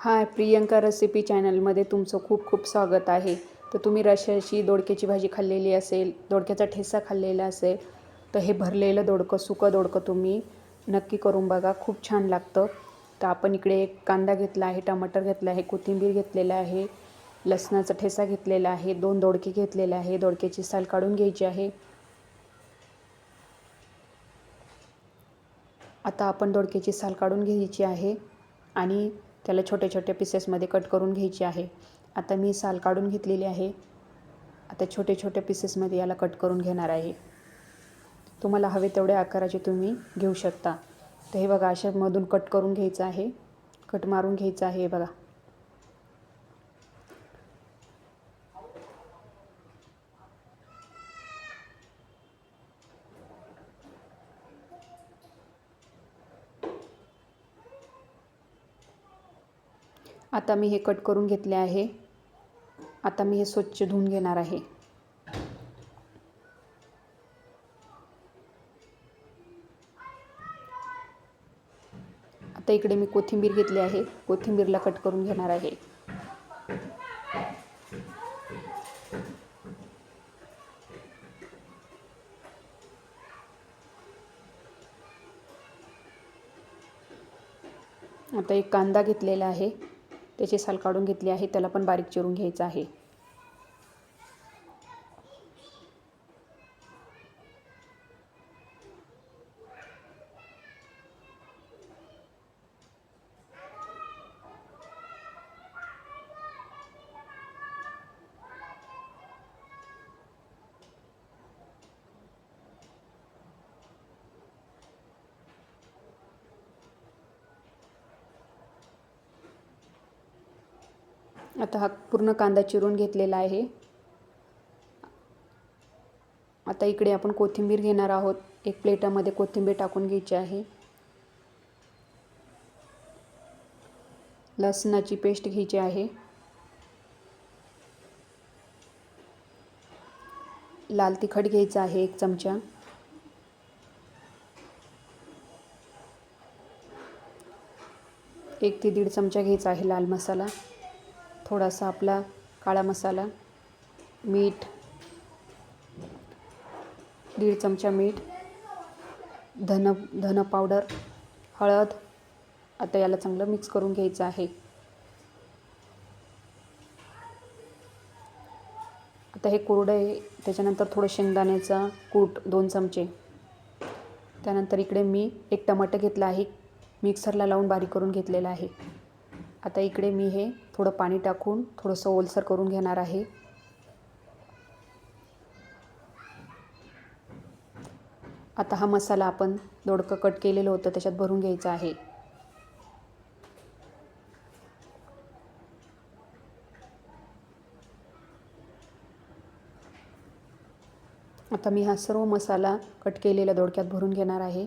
हाय Priyanka recipe चॅनलमध्ये तुमचं खूप खूप स्वागत आहे. तर तुम्ही रश्याची दोडक्याची भाजी खाल्लेली असेल दोडक्याचा ठेसा खाल्लेला असेल तर हे भरलेलं दोडकं सुकं दोडकं तुम्ही नक्की करून बघा खूप छान लागतं. तर आपण इकडे एक कांदा घेतला आहे टमाटर घेतला आहे कोथिंबीर घेतलेला आहे लसणाचा ठेसा घेतलेला आहे दोन दोडके घेतलेले आहे दोडक्याची साल काढून घ्यायची आहे. आता आपण दोडक्याची साल काढून घ्यायची आहे आणि त्याला छोट्या छोट्या पीसेसमध्ये कट करून घ्यायची आहे. आता मी साल काढून घेतलेली आहे. आता छोटे छोटे पीसेसमध्ये याला कट करून घेणार आहे. तुम्हाला हवे तेवढ्या आकाराचे तुम्ही घेऊ शकता. तर हे बघा अशामधून कट करून घ्यायचं आहे. कट मारून घ्यायचं आहे हे बघा. आता मी हे कट करून घेतले आहे. आता मी हे स्वच्छ धुवून घेणार आहे. आता इकडे मी कोथिंबीर घेतली आहे. कोथिंबीरला कट करून घेणार आहे. आता एक कांदा घेतलेला आहे. त्याची साल काढून घेतली आहे. त्याला पण बारीक चिरून घ्यायचं आहे. आता हा पूर्ण कांदा चिरून घेतलेला आहे. आता इकडे आपण कोथिंबीर घेणार आहोत. एक प्लेटामध्ये कोथिंबीर टाकून घ्यायची आहे. लसणाची पेस्ट घ्यायची आहे. लाल तिखट घ्यायचं आहे एक चमचा. एक ते दीड चमचा घ्यायचा आहे लाल मसाला. थोडासा आपला काळा मसाला मीठ दीड चमचा मीठ धन धन पावडर हळद. आता याला चांगलं मिक्स करून घ्यायचं आहे. आता हे कोरडं आहे त्याच्यानंतर थोडं शेंगदाण्याचा कूट दोन चमचे. त्यानंतर इकडे मी एक टमाटर घेतलं आहे मिक्सरला लावून बारीक करून घेतलेलं आहे. आता इकडे मी हे थोडं पाणी टाकून थोडंसं ओलसर करून घेणार आहे. आता हा मसाला आपण दोडकं कट केलेलं होतं त्याच्यात भरून घ्यायचा आहे. आता मी हा सर्व मसाला कट केलेला दोडक्यात भरून घेणार आहे.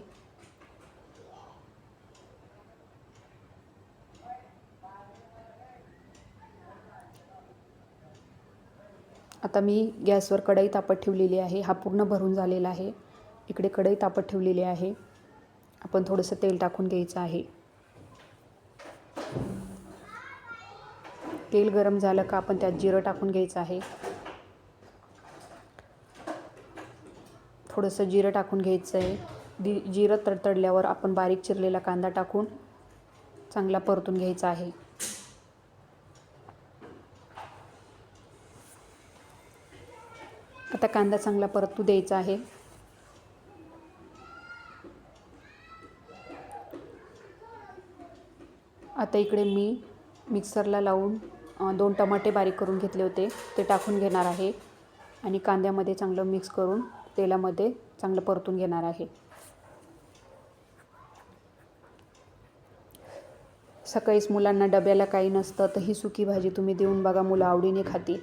आता मी गॅसवर कढई तापत ठेवलेली आहे. हा पूर्ण भरून झालेला आहे. इकडे कढई तापत ठेवलेली आहे. आपण थोडंसं तेल टाकून घ्यायचं आहे. तेल गरम झालं का आपण त्यात जिरं टाकून घ्यायचं आहे. थोडंसं जिरं टाकून घ्यायचं आहे. दि जिरं तडतडल्यावर आपण बारीक चिरलेला कांदा टाकून चांगला परतून घ्यायचा आहे. आता कांदा चांगला परतू द्यायचा आहे. आता इकडे मी मिक्सरला लावून दोन टमाटे बारीक करून घेतले होते. ते टाकून घेणार आहे आणि कांद्यामध्ये चांगलं मिक्स करून तेलामध्ये चांगलं परतून घेणार आहे. सकाळीच मुलांना डब्याला काही नसतं तर ही सुकी भाजी तुम्ही देऊन बघा मुलं आवडीने खातील.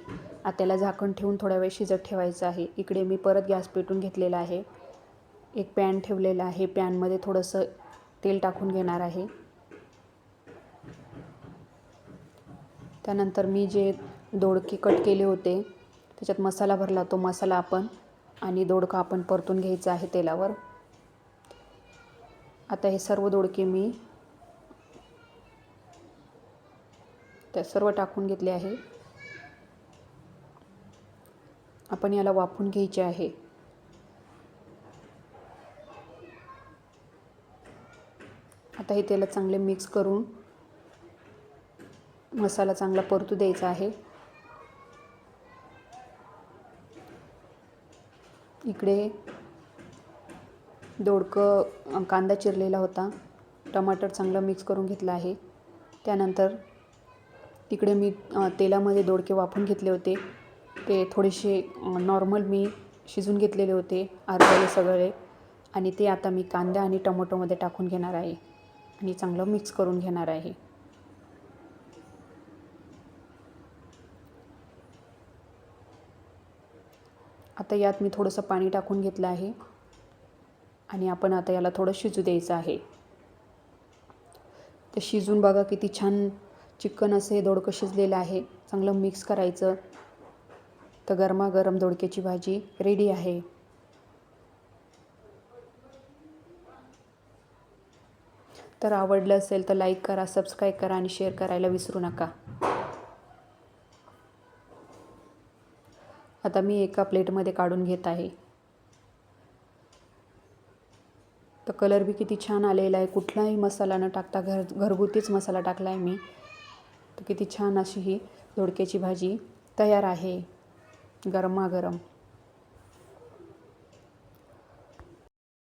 त्याला झाकण ठेवून थोड्या वेळ शिजत ठेवायचं आहे. इकडे मी परत गॅस पेटून घेतलेला आहे. एक पॅन ठेवलेला आहे. पॅनमध्ये थोडंसं तेल टाकून घेणार आहे. त्यानंतर मी जे दोडके कट केले होते त्याच्यात मसाला भरला तो मसाला आपण आणि दोडका आपण परतून घ्यायचा आहे तेलावर. आता हे सर्व दोडके मी त्या सर्व टाकून घेतले आहे. आपण याला वाफून घ्यायचे आहे. आता हे त्याला चांगले मिक्स करून मसाला चांगला परतू द्यायचा आहे. इकडे दोडकं कांदा चिरलेला होता. टमाटर चांगलं मिक्स करून घेतला आहे. त्यानंतर तिकडे मी तेलामध्ये दोडके वाफून घेतले होते. ते थोडेसे नॉर्मल मी शिजून घेतलेले होते अर्धले सगळे. आणि ते आता मी कांदा आणि टोमॅटोमध्ये टाकून घेणार आहे. आणि चांगलं मिक्स करून घेणार आहे. आता यात मी थोडंसं पाणी टाकून घेतलं आहे. आणि आपण आता याला थोडं शिजू द्यायचं आहे. तर शिजून बघा किती छान चिकन असं हे दोडकं शिजलेलं आहे. चांगलं मिक्स करायचं. तर गरमागरम दोडक्याची भाजी रेडी आहे. तर आवडलं असेल तर लाईक करा सबस्क्राईब करा आणि शेअर करायला विसरू नका. आता मी एका प्लेटमध्ये काढून घेत आहे. तर कलर बी किती छान आलेला आहे. कुठलाही मसाला न टाकता घर घरगुतीच मसाला टाकला आहे मी. किती छान अशी ही दोडक्याची भाजी तयार आहे. गरमागरम.